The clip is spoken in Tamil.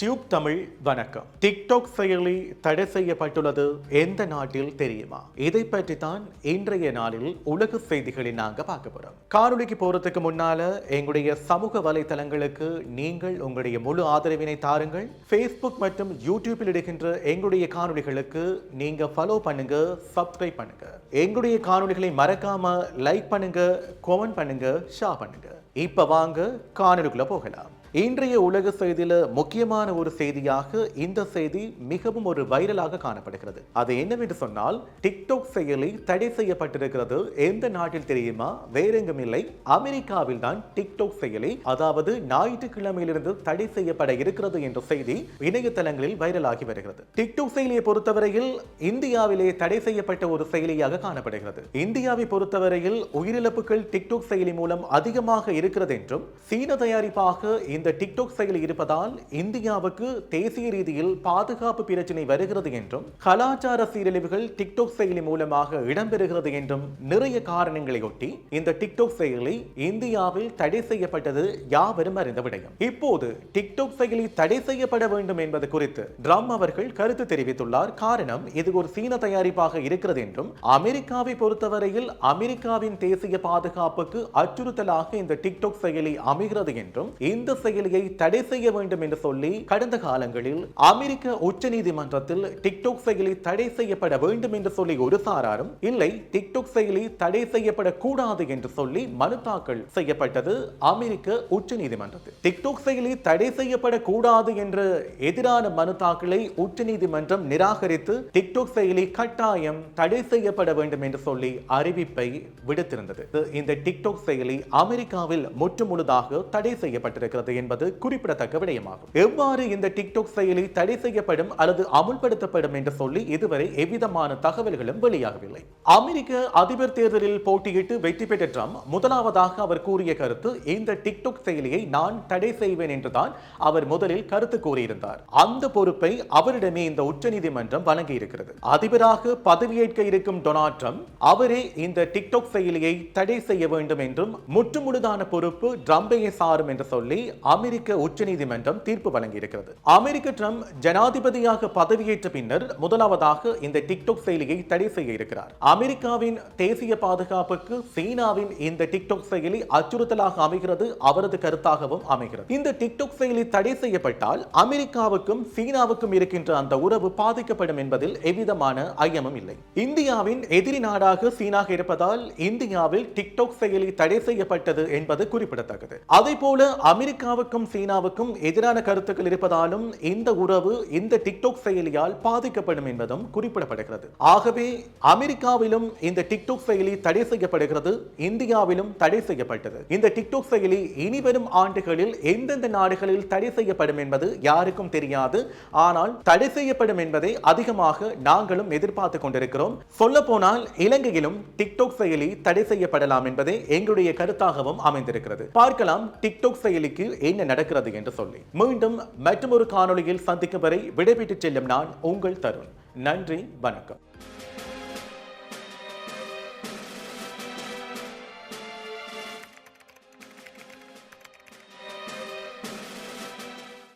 டியூப் தமிழ் வணக்கம். டிக்டாக் செயலி தடை செய்யப்பட்டுள்ளது எந்த நாட்டில் தெரியுமா? இதை பற்றி தான் இன்றைய நாளில் உலக செய்திகளை நாங்க பார்க்க போறோம். காணொளிக்கு போறதுக்கு முன்னால எங்களுடைய சமூக வலைத்தளங்களுக்கு நீங்கள் உங்களுடைய முழு ஆதரவினை தாருங்கள். ஃபேஸ்புக் மற்றும் யூடியூப்பில் இடுகின்ற எங்களுடைய காணொலிகளுக்கு நீங்க ஃபாலோ பண்ணுங்க சப்ஸ்கிரைப் பண்ணுங்க. எங்களுடைய காணொளிகளை மறக்காம லைக் பண்ணுங்க கமெண்ட் பண்ணுங்க ஷேர் பண்ணுங்க. இப்ப வாங்க காணொலிக்குள்ள போகலாம். இன்றைய உலக செய்தியில முக்கியமான ஒரு செய்தியாக இந்த செய்தி மிகவும் ஒரு வைரலாக காணப்படுகிறது. அது என்னவென்று சொன்னால் டிக்டாக் செயலி தடை செய்யப்பட்டிருக்கிறது. எந்த நாட்டில் தெரியுமா? வேறெங்கும் இல்லை. அமெரிக்காவில் தான் டிக்டாக் செயலி அதாவது ஞாயிற்றுக்கிழமையிலிருந்து தடை செய்யப்பட இருக்கிறது என்ற செய்தி இணையதளங்களில் வைரலாகி வருகிறது. டிக்டாக் செயலியை பொறுத்தவரையில் இந்தியாவிலே தடை செய்யப்பட்ட ஒரு செயலியாக காணப்படுகிறது. இந்தியாவை பொறுத்தவரையில் உயிரிழப்புகள் டிக்டாக் செயலி மூலம் அதிகமாக இருக்கிறது என்றும் சீன தயாரிப்பாக இந்த டிக்டாக் செயலி இருப்பதால் இந்தியாவுக்கு தேசிய ரீதியில் பாதுகாப்பு பிரச்சினை வருகிறது என்றும் கலாச்சார சீரழிவுகள் டிக்டாக் செயலி மூலமாக இடம்பெறுகிறது என்றும் நிறைய காரணங்களையொட்டி இந்த டிக்டாக் செயலி இந்தியாவில் தடை செய்யப்பட்டது யாவரும் அறிந்த விடயம். இப்போது டிக்டாக் செயலி தடை செய்யப்பட வேண்டும் என்பது குறித்து ட்ரம் அவர்கள் கருத்து தெரிவித்துள்ளார். காரணம் இது ஒரு சீன தயாரிப்பாக இருக்கிறது என்றும் அமெரிக்காவை பொறுத்தவரையில் அமெரிக்காவின் தேசிய பாதுகாப்புக்கு அச்சுறுத்தலாக இந்த டிக்டாக் செயலி அமைகிறது என்றும் இந்த செயலியை தடை செய்ய வேண்டும் என்று சொல்லி கடந்த காலங்களில் அமெரிக்க உச்சநீதிமன்றத்தில் டிக்டாக் செயலி தடை செய்யப்பட வேண்டும் என்று சொல்லி ஒரு சாராரும் இல்லை டிக்டாக் செயலி தடை செய்யப்படக்கூடாது என்று சொல்லி மனு தாக்கல் செய்யப்பட்டது அமெரிக்க உச்சநீதிமன்றத்தில். டிக்டாக் செயலி தடை செய்யப்படக்கூடாது என்று எதிரான மனு தாக்கலை உச்சநீதிமன்றம் நிராகரித்து டிக்டாக் செயலி கட்டாயம் தடை செய்யப்பட வேண்டும் என்று சொல்லி அறிவிப்பை விடுத்திருந்தது. இந்த டிக்டாக் செயலி அமெரிக்காவில் முற்று முழுதாக தடை செய்யப்பட்டிருக்கிறது என்பது குறிப்பிடத்தக்க விடயமாகும். எவ்வாறு இந்த டிக்டாக் செயலி தடை செய்யப்படும் அல்லது அமுல்படுத்தப்படும் என்று சொல்லி இதுவரை எவ்விதமான தகவல்களும் வெளியாகவில்லை. அமெரிக்க அதிபர் தேர்தலில் போட்டியிட்டு வெற்றி பெற்ற ட்ரம்ப் முதலாவதாக அவர் கூறிய கருத்து இந்த டிக்டாக் செயலியை நான் தடை செய்வேன் என்றுதான் அவர் முதலில் கருத்து கூறியிருந்தார். அந்த பொறுப்பை அவரிடமே இந்த உச்சநீதிமன்றம் வழங்கி இருக்கிறது அதிபராக பதவியேற்க இருக்கும் டொனால்ட் ட்ரம்ப் அவரே இந்த டிக்டாக் செயலியை தடை செய்ய வேண்டும் என்றும் முற்றுமுழுதான பொறுப்பு ட்ரம்பையே சாரும் என்று சொல்லி அமெரிக்க உச்சநீதிமன்றம் தீர்ப்பு வழங்கியிருக்கிறது. அமெரிக்க ட்ரம்ப் ஜனாதிபதியாக பதவியேற்ற பின்னர் முதலாவதாக இந்த டிக்டாக் செயலியை தடை செய்ய இருக்கிறார். அமெரிக்காவின் தேசிய பாதுகாப்புக்கு சீனாவின் இந்த டிக்டாக் செயலி அச்சுறுத்தலாக அமைகிறது அவரது கருத்தாகவும் அமைகிறது. இந்த டிக்டாக் செயலி தடை செய்யப்பட்டால் அமெரிக்காவுக்கும் சீனாவுக்கும் இருக்கின்ற அந்த உறவு பாதிக்கப்படும் என்பதில் எவ்விதமான ஐயமும் இல்லை. இந்தியாவின் எதிரி நாடாக சீனாக இருப்பதால் இந்தியாவில் டிக்டாக் செயலி தடை செய்யப்பட்டது என்பது குறிப்பிடத்தக்கது. அதே போல அமெரிக்காவுக்கும் சீனாவுக்கும் எதிரான கருத்துக்கள் இருப்பதாலும் இந்த உறவு இந்த டிக்டாக் செயலியால் பாதிக்கப்படும் என்பதும் குறிப்பிடப்படுகிறது. ஆகவே அமெரிக்காவிலும் இந்த டிக்டாக் செயலி தடை செய்யப்படுகிறது இந்தியாவிலும் தடை செய்யப்பட்டது. இந்த டிக்டாக் செயலி இனிவரும் ஆண்டுகளில் எந்தெந்த நாடுகளில் தடை செய்யப்படும் என்பது யாருக்கும் தெரியாது. ஆனால் தடை செய்யப்படும் என்பதை அதிகமாக நாங்களும் எதிர்பார்த்து கொண்டிருக்கிறோம். சொல்ல போனால் இலங்கையிலும் டிக்டாக் செயலி தடை செய்யப்படலாம் என்பதே எங்களுடைய கருத்தாகவும் அமைந்திருக்கிறது. பார்க்கலாம் டிக்டாக் செயலிக்கு என்ன நடக்கிறது என்று சொல்லி. மீண்டும் மற்றொரு காணொளியில் சந்திக்கும் வரை விடைபெற்று செல்லும் நான் உங்கள் தருண். நன்றி வணக்கம்.